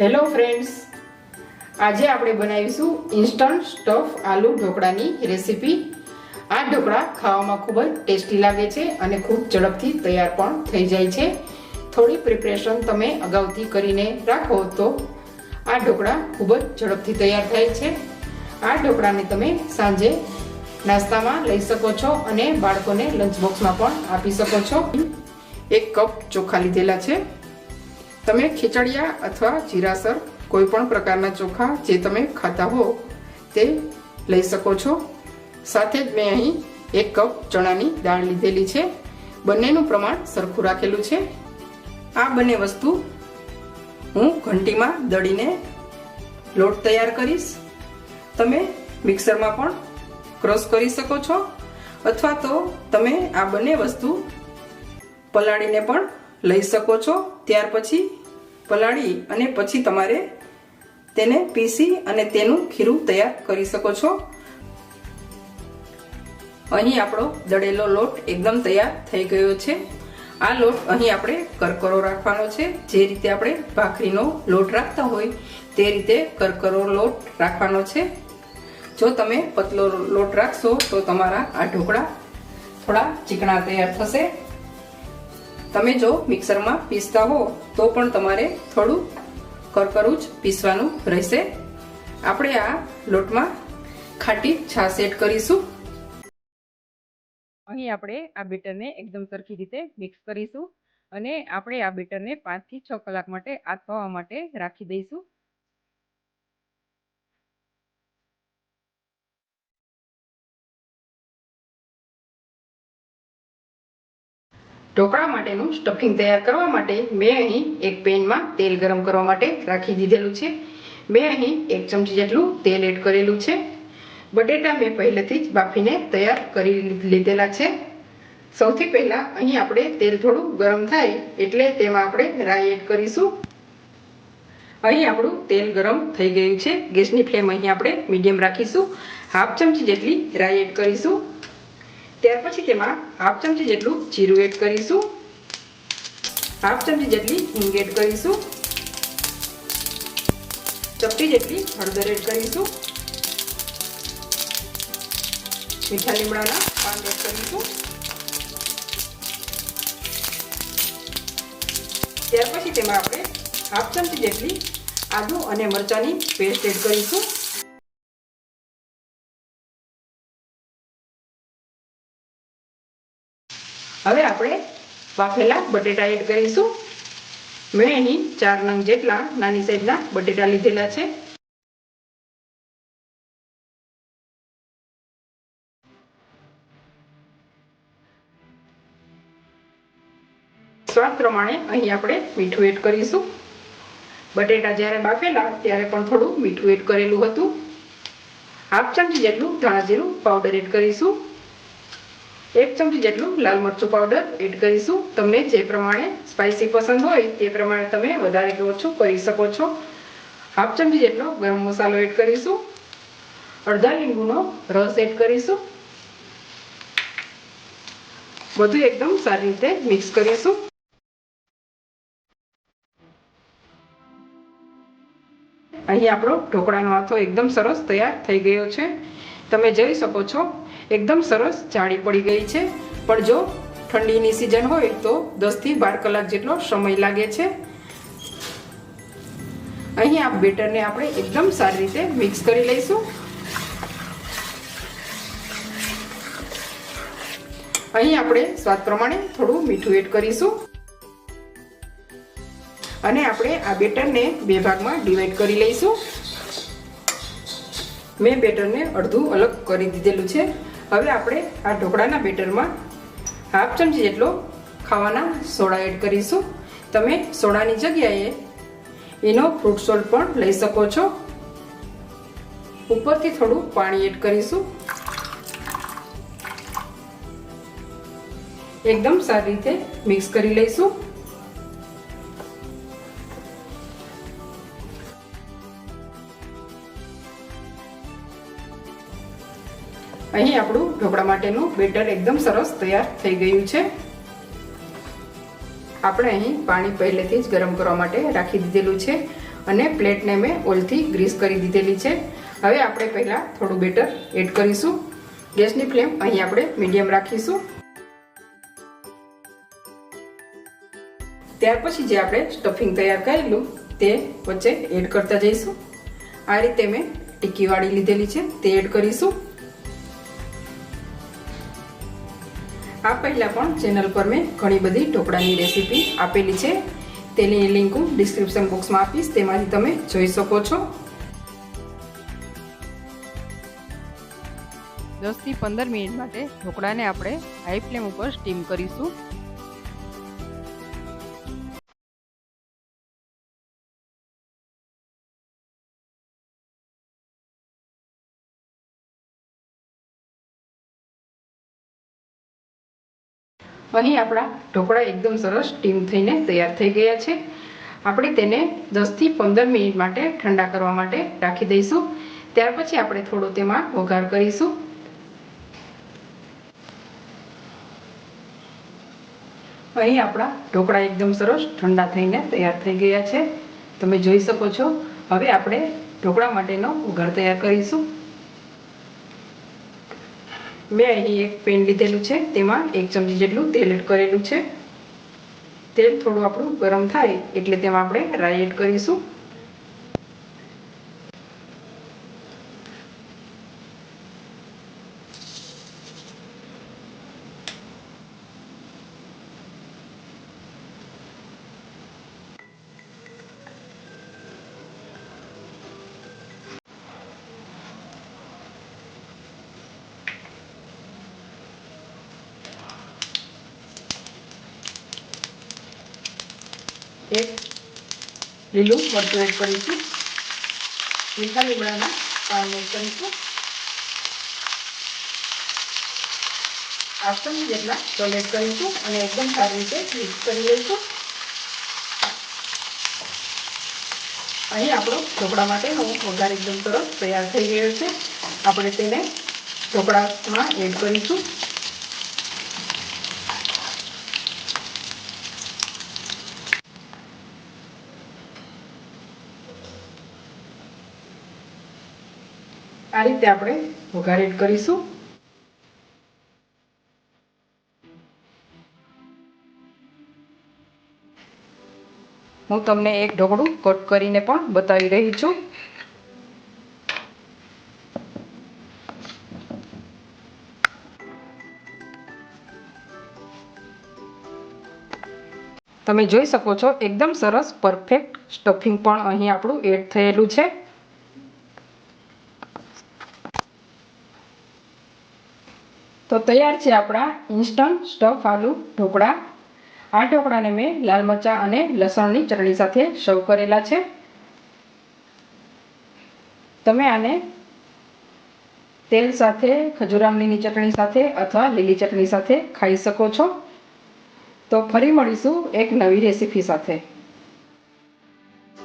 Hello friends આજે આપણે બનાવીશું ઇન્સ્ટન્ટ સ્ટફ આલુ ઢોકળાની રેસીપી આ ઢોકળા ખાવામાં ખૂબ જ ટેસ્ટી લાગે છે અને ખૂબ ઝડપથી તૈયાર પણ થઈ જાય છે. થોડી પ્રિપરેશન તમે અગાઉથી કરીને રાખો તો આ ઢોકળા ખૂબ જ ઝડપથી તૈયાર થાય છે. આ ઢોકળાને તમે સાંજે નાસ્તામાં લઈ શકો છો અને બાળકોને લંચ બોક્સમાં પણ આપી શકો છો. એક કપ ચોખા લીધેલા છે. તમે ખીચડિયા અથવા જીરાસર કોઈ પણ પ્રકારના ચોખા જે તમે ખાતા હો, તે લઈ શકો છો. સાથે જ મેં અહીં એક કપ ચણાની દાળ લીધેલી છે. બંનેનું પ્રમાણ સરખું રાખેલું છે. આ બંને વસ્તુ હું ઘંટીમાં દળીને લોટ તૈયાર કરીશ. તમે મિક્સરમાં પણ ક્રશ કરી શકો છો. અથવા તો તમે આ બંને વસ્તુ પલાળીને પણ લઈ શકો છો. ત્યાર પછી પલાળી અને પછી તમારે તેને પીસી અને તેનું ખીરું તૈયાર કરી શકો છો. અહીં આપણો દળેલો લોટ એકદમ તૈયાર થઈ ગયો છે. આ લોટ અહીં આપણે કરકરો રાખવાનો છે. જે રીતે આપણે ભાખરીનો લોટ રાખતા હોય તે રીતે કરકરો લોટ રાખવાનો છે. જો તમે પતલો લોટ રાખશો તો તમારા આ ઢોકળા થોડા ચીકણા તૈયાર થશે. તમે જો મિક્સરમાં પીસતા હો, તો પણ તમારે થોડું કરકરું જ પીસવાનું રહેશે. આપણે આ લોટમાં ખાટી છાશ એડ કરીશું. અહીં આપણે આ બેટરને એકદમ સરખી રીતે મિક્સ કરીશું અને આપણે આ બેટરને પાંચથી છ કલાક માટે આથવા માટે રાખી દઈશું. ઢોકળા માટેનું સ્ટફિંગ તૈયાર કરવા માટે મેં અહીં એક પેનમાં તેલ ગરમ કરવા માટે રાખી દીધેલું છે. મેં અહીં એક ચમચી જેટલું તેલ એડ કરેલું છે. બટેટા મેં પહેલેથી જ બાફીને તૈયાર કરી લીધેલા છે. સૌથી પહેલાં અહીં આપણે તેલ થોડું ગરમ થાય એટલે તેમાં આપણે રાઈ એડ કરીશું. અહીં આપણું તેલ ગરમ થઈ ગયું છે. ગેસની ફ્લેમ અહીં આપણે મીડિયમ રાખીશું. હાફ ચમચી જેટલી રાઈ એડ કરીશું. ત્યાર પછી તેમાં હાફ ચમચી જેટલું જીરું એડ કરીશું. હાફ ચમચી જેટલી હિંગ એડ કરીશું. ચપટી જેટલી હળદર એડ કરીશું. મીઠા લીમડાના પાન એડ કરીશું. ત્યાર પછી તેમાં આપણે હાફ ચમચી જેટલી આદુ અને મરચાંની પેસ્ટ એડ કરીશું. હવે આપણે બાફેલા બટેટા એડ કરીશું. મેં અહીં ચાર નંગ જેટલા નાની સાઈઝના બટેટા લીધેલા છે. સ્વાદ પ્રમાણે અહીં આપણે મીઠું એડ કરીશું. બટેટા જ્યારે બાફેલા ત્યારે પણ થોડું મીઠું એડ કરેલું હતું. હાફ ચમચી જેટલું ધાણા જીરું પાવડર એડ કરીશું. એક ચમચી જેટલું લાલ મરચું પાવડર એડ કરીશું. તમને જે પ્રમાણે સ્પાઇસી પસંદ હોય તે પ્રમાણે તમે વધારે કે ઓછું કરી શકો છો. હાફ ચમચી જેટલો ગરમ મસાલો એડ કરીશું. અડધા લીંબુનો રસ એડ કરીશું. બધું એકદમ સારી રીતે મિક્સ કરીશું. અહીં આપણો ઢોકળાનો આથો એકદમ સરસ તૈયાર થઈ ગયો છે. તમે જોઈ શકો છો. એકદમ સરસ જાળી પડી ગઈ છે. પણ જો ઠંડીની સિઝન હોય તો દસથી બાર કલાક જેટલો સમય લાગે છે. અહીં આ બેટરને આપણે એકદમ સારી રીતે મિક્સ કરી લઈશું. અહીં આપણે સ્વાદ પ્રમાણે થોડું મીઠું એડ કરીશું. અને આપણે આ બેટરને બે ભાગમાં ડિવાઈડ કરી લઈશું. મેં બેટરને અડધું અલગ કરી દીધેલું છે. હવે આપણે આ ઢોકળાના બેટરમાં હાફ ચમચી જેટલો ખાવાના સોડા એડ કરીશું. તમે સોડાની જગ્યાએ એનો ફ્રૂટ સોલ્ટ પણ લઈ શકો છો. ઉપરથી થોડું પાણી એડ કરીશું. એકદમ સારી રીતે મિક્સ કરી લઈશું. અહીં આપણું ઢોકળા માટેનું બેટર એકદમ સરસ તૈયાર થઈ ગયું છે. આપણે અહીં પાણી પહેલેથી જ ગરમ કરવા માટે રાખી દીધેલું છે અને પ્લેટને મેં ઓઇલથી ગ્રીસ કરી દીધેલી છે. હવે આપણે પહેલાં થોડું બેટર એડ કરીશું. ગેસની ફ્લેમ અહીં આપણે મીડિયમ રાખીશું. ત્યાર પછી જે આપણે સ્ટફિંગ તૈયાર કરેલું તે વચ્ચે એડ કરતા જઈશું. આ રીતે મેં ટીકી વાળી લીધેલી છે તે એડ કરીશું. આ પહેલાં પણ ચેનલ પર મેં ઘણી બધી ઢોકળાની રેસીપી આપેલી છે. તેની લિંક હું ડિસ્ક્રિપ્શન બોક્સમાં આપીશ, તેમાંથી તમે જોઈ શકો છો. દસથી પંદર મિનિટ માટે ઢોકળાને આપણે હાઈ ફ્લેમ ઉપર સ્ટીમ કરીશું. અહીં આપણા ઢોકળા એકદમ સરસ સ્ટીમ થઈને તૈયાર થઈ ગયા છે. આપણે તેને દસથી પંદર મિનિટ માટે ઠંડા કરવા માટે રાખી દઈશું. ત્યાર પછી આપણે થોડો તેમાં વઘાર કરીશું. અહીં આપણા ઢોકળા એકદમ સરસ ઠંડા થઈને તૈયાર થઈ ગયા છે. તમે જોઈ શકો છો. હવે આપણે ઢોકળા માટેનો વઘાર તૈયાર કરીશું. મેં અહીં એક પેન લીધેલું છે, તેમાં એક ચમચી જેટલું તેલ એડ કરેલું છે. તેલ થોડું આપણું ગરમ થાય એટલે તેમાં આપણે રાઈ એડ કરીશું. એક લીલું મરચું એડ કરીશું. મીઠા લીમડાના પાન એડ કરીશું. આસન જેટલા તલ એડ કરીશું અને એકદમ સારી રીતે મિક્સ કરી લઈશું. અહીં આપણો ઢોકળા હું વઘાર એકદમ સરસ તૈયાર થઈ ગયો છે. આપણે તેને ઢોકળામાં એડ કરીશું. આ રીતે આપણે વઘાર કરીશું. હું તમને એક ઢોકળું કટ કરીને પણ બતાવી રહી છું. તમે જોઈ શકો છો, એકદમ સરસ પરફેક્ટ સ્ટફિંગ પણ અહીં આપણું એડ થયેલું છે. તો તૈયાર છે આપણા ઇન્સ્ટન્ટ સ્ટફ આલુ ઢોકળા. આ ઢોકળાને મેં લાલ મરચાં અને લસણની ચટણી સાથે સર્વ કરેલા છે. તમે આને તેલ સાથે ખજૂરામલીની ચટણી સાથે અથવા લીલી ચટણી સાથે ખાઈ શકો છો. તો ફરી મળીશું એક નવી રેસીપી સાથે.